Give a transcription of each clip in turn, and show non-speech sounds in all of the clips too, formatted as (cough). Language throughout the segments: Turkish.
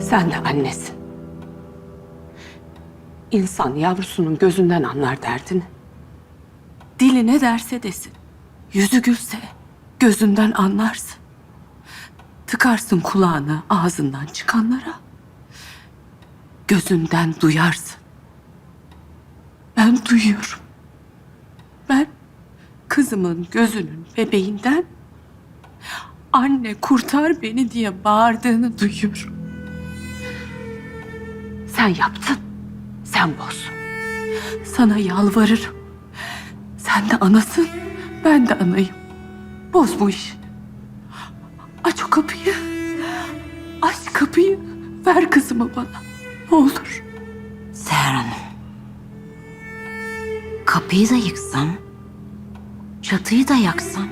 Sen de annesin. İnsan yavrusunun gözünden anlar derdini. Dili ne derse desin. Yüzü gülse gözünden anlarsın. Tıkarsın kulağını ağzından çıkanlara. Gözünden duyarsın. Ben duyuyorum. Ben kızımın gözünün bebeğinden anne kurtar beni diye bağırdığını duyuyorum. Sen yaptın. Sen boz. Sana yalvarırım. Sen de anasın. Ben de anayım. Boz bu işi. Aç o kapıyı. Aç kapıyı. Ver kızımı bana. Ne olur. Seher Hanım. Kapıyı da yıksam, çatıyı da yaksam.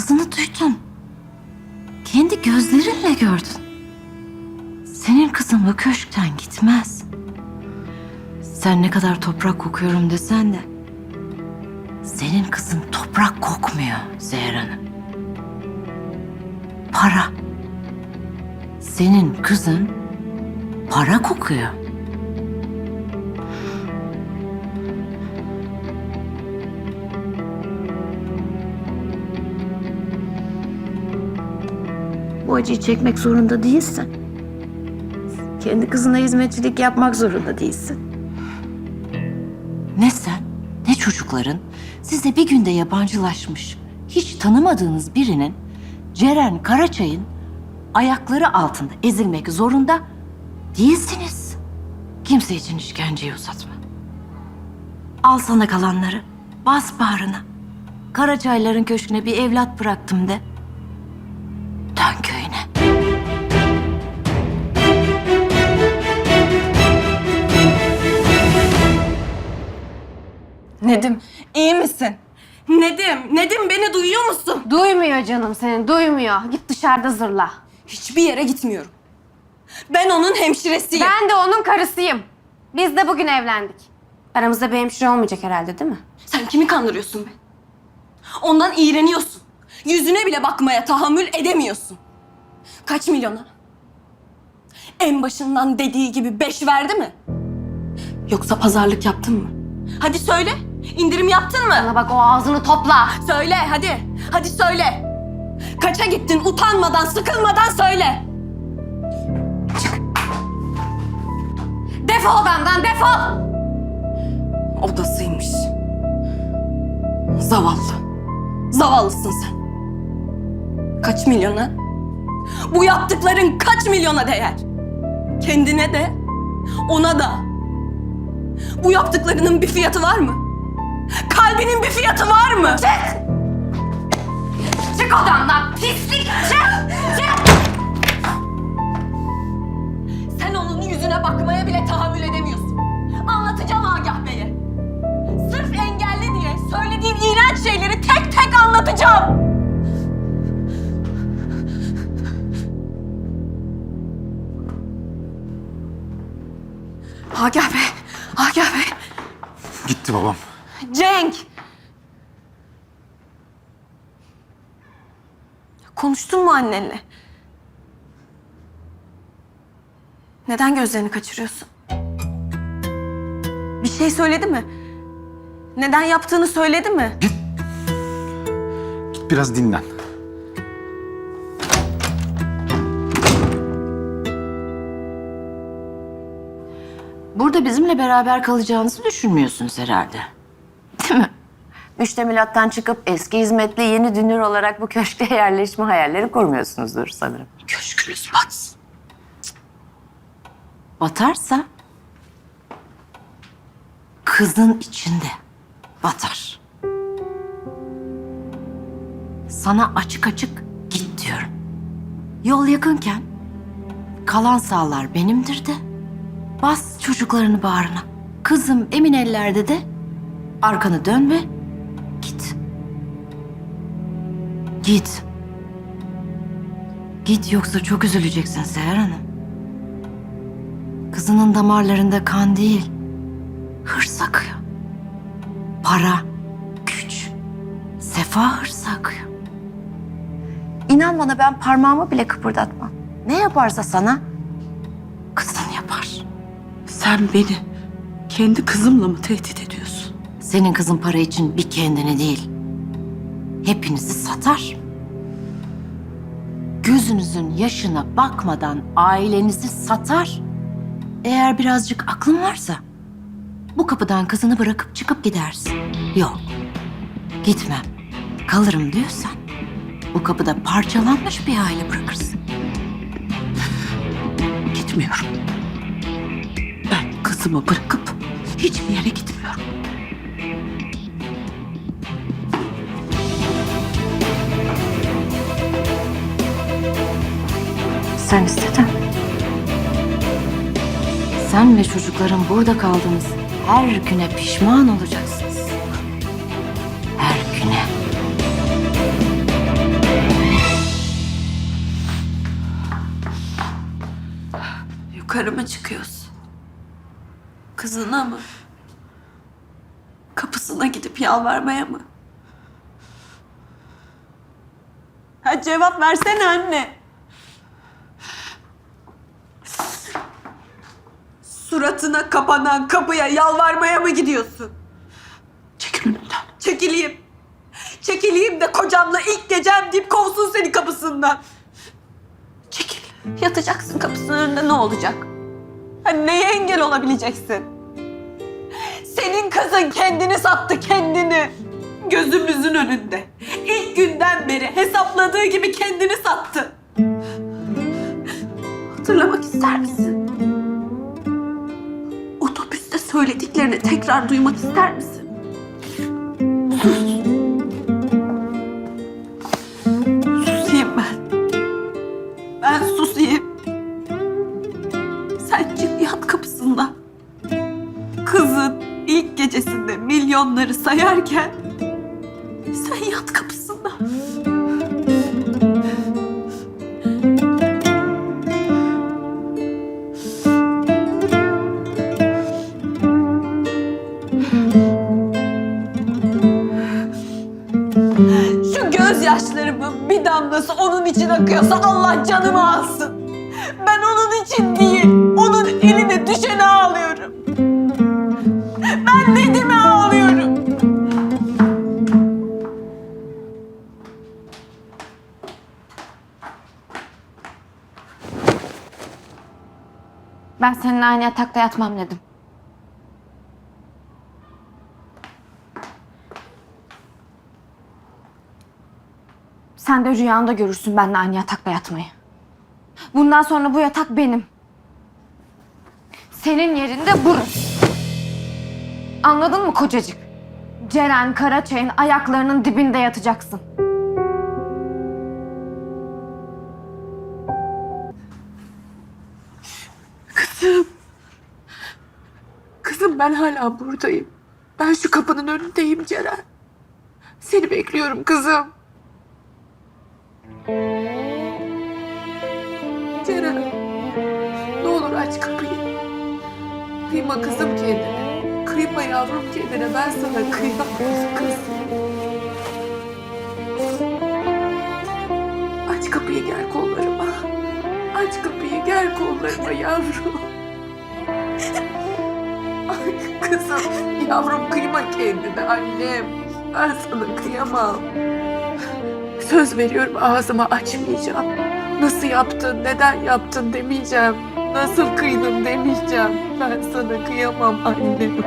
Kızını duydun. Kendi gözlerinle gördün. Senin kızın bu köşkten gitmez. Sen ne kadar toprak kokuyorum desen de... ...senin kızın toprak kokmuyor Seher Hanım. Para. Senin kızın para kokuyor. Bu acıyı çekmek zorunda değilsin. Kendi kızına hizmetçilik yapmak zorunda değilsin. Ne sen ne çocukların size bir günde yabancılaşmış, hiç tanımadığınız birinin Ceren Karaçay'ın ayakları altında ezilmek zorunda değilsiniz. Kimse için işkenceyi uzatma. Al sana kalanları, bas bağrına. Karaçayların köşküne bir evlat bıraktım de. Canım seni, duymuyor. Git dışarıda zırla. Hiçbir yere gitmiyorum. Ben onun hemşiresiyim. Ben de onun karısıyım. Biz de bugün evlendik. Aramızda bir hemşire olmayacak herhalde değil mi? Sen kimi kandırıyorsun be? Ondan iğreniyorsun. Yüzüne bile bakmaya tahammül edemiyorsun. Kaç milyona? En başından dediği gibi beş verdi mi? Yoksa pazarlık yaptın mı? Hadi söyle. İndirim yaptın mı? Bana bak o ağzını topla. Söyle hadi. Hadi söyle. Kaça gittin utanmadan, sıkılmadan söyle. Defol odamdan defol. Odasıymış. Zavallı. Zavallısın sen. Kaç milyona? Bu yaptıkların kaç milyona değer? Kendine de, ona da. Bu yaptıklarının bir fiyatı var mı? Kalbinin bir fiyatı var mı? Çık! Çık odamdan pislik çık! Çık! Sen onun yüzüne bakmaya bile tahammül edemiyorsun. Anlatacağım Agah Bey'e. Sırf engelli diye söylediğin iğrenç şeyleri tek tek anlatacağım. Agah Bey, Agah Bey. Gitti babam. Cenk! Konuştun mu annenle? Neden gözlerini kaçırıyorsun? Bir şey söyledi mi? Neden yaptığını söyledi mi? Git biraz dinlen. Burada bizimle beraber kalacağınızı düşünmüyorsunuz herhalde. Değil mi? Müştemilattan çıkıp eski hizmetli yeni dünür olarak bu köşke (laughs) yerleşme hayalleri kurmuyorsunuzdur sanırım. Köşkünüz batsın. Batarsa kızın içinde batar. Sana açık açık git diyorum. Yol yakınken kalan sağlar benimdir de bas çocuklarını bağrına. Kızım emin ellerde de arkanı dön ve Git. Git yoksa çok üzüleceksin Seher Hanım. Kızının damarlarında kan değil, hırs akıyor. Para, güç, sefa hırsı akıyor. İnan bana ben parmağımı bile kıpırdatmam. ne yaparsa sana kızın yapar. Sen beni kendi kızımla mı tehdit ediyorsun? Senin kızın para için bir kendini değil, hepinizi satar. Gözünüzün yaşına bakmadan ailenizi satar. Eğer birazcık aklın varsa bu kapıdan kızını bırakıp çıkıp gidersin. Yok, gitmem, kalırım diyorsan bu kapıda parçalanmış bir aile bırakırsın. Gitmiyorum. Ben kızımı bırakıp hiçbir yere gitmiyorum. Sen istedin. Sen ve çocukların burada kaldınız. Her güne pişman olacaksınız. Her güne. Yukarı mı çıkıyorsun? Kızına mı? Kapısına gidip yalvarmaya mı? Ha cevap versene anne. Suratına kapanan kapıya yalvarmaya mı gidiyorsun? Çekil önümden. Çekileyim. Çekileyim de kocamla ilk gecem deyip kovsun seni kapısından. Çekil. Yatacaksın kapısının önünde ne olacak? Ha, neye engel olabileceksin? Senin kızın kendini sattı kendini. Gözümüzün önünde. İlk günden beri hesapladığı gibi kendini sattı. Hatırlamak ister misin? Söylediklerini tekrar duymak ister misin? Sus. Susayım ben. Ben susayım. Sen çık yat kapısında. Kızın ilk gecesinde milyonları sayarken gözyaşlarımın bir damlası onun için akıyorsa Allah canımı alsın. Ben onun için değil, onun eline düşene ağlıyorum. Ben Nedim'e ağlıyorum. Ben seninle aynı yatakta yatmam dedim. Sen de rüyanda görürsün benimle aynı yatakta yatmayı. Bundan sonra bu yatak benim. Senin yerinde burası. Anladın mı kocacık? Ceren Karaçay'ın ayaklarının dibinde yatacaksın. Kızım. Kızım ben hala buradayım. Ben şu kapının önündeyim Ceren. Seni bekliyorum kızım. Ceren. Ne olur aç kapıyı. Kıyma kızım kendine. Kıyma yavrum kendine. Ben sana kıyamam kızım. Aç kapıyı gel kollarıma. Aç kapıyı gel kollarıma yavrum. Ay kızım, yavrum kıyma kendine annem. Ben sana kıyamam. Söz veriyorum ağzımı açmayacağım. Nasıl yaptın, neden yaptın demeyeceğim. Nasıl kıydın demeyeceğim. Ben sana kıyamam annem.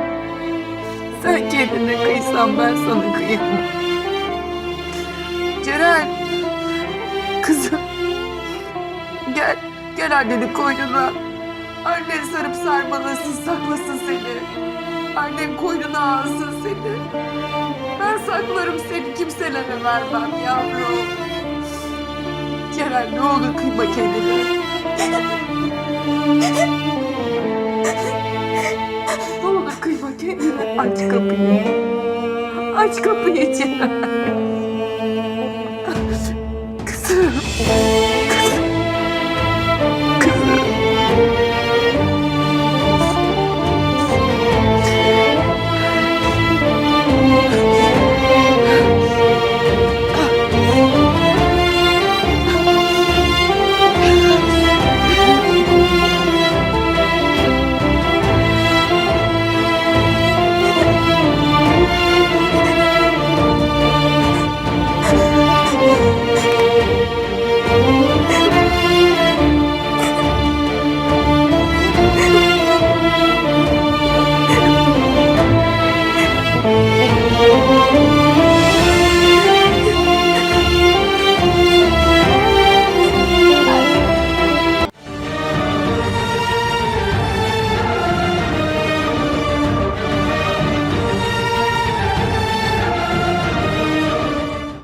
Sen kendine kıysan ben sana kıyamam. Ceren. Kızım. Gel. Gel annenin koynuna. Annen sarıp sarmalasın, saklasın seni. Annen koynuna alsın seni. Ben saklarım seni, kimselere vermem yavrum. Ceren ne olur kıyma kendine. ne olur kıyma kendine. Aç kapıyı. Aç kapıyı Ceren. Kızım.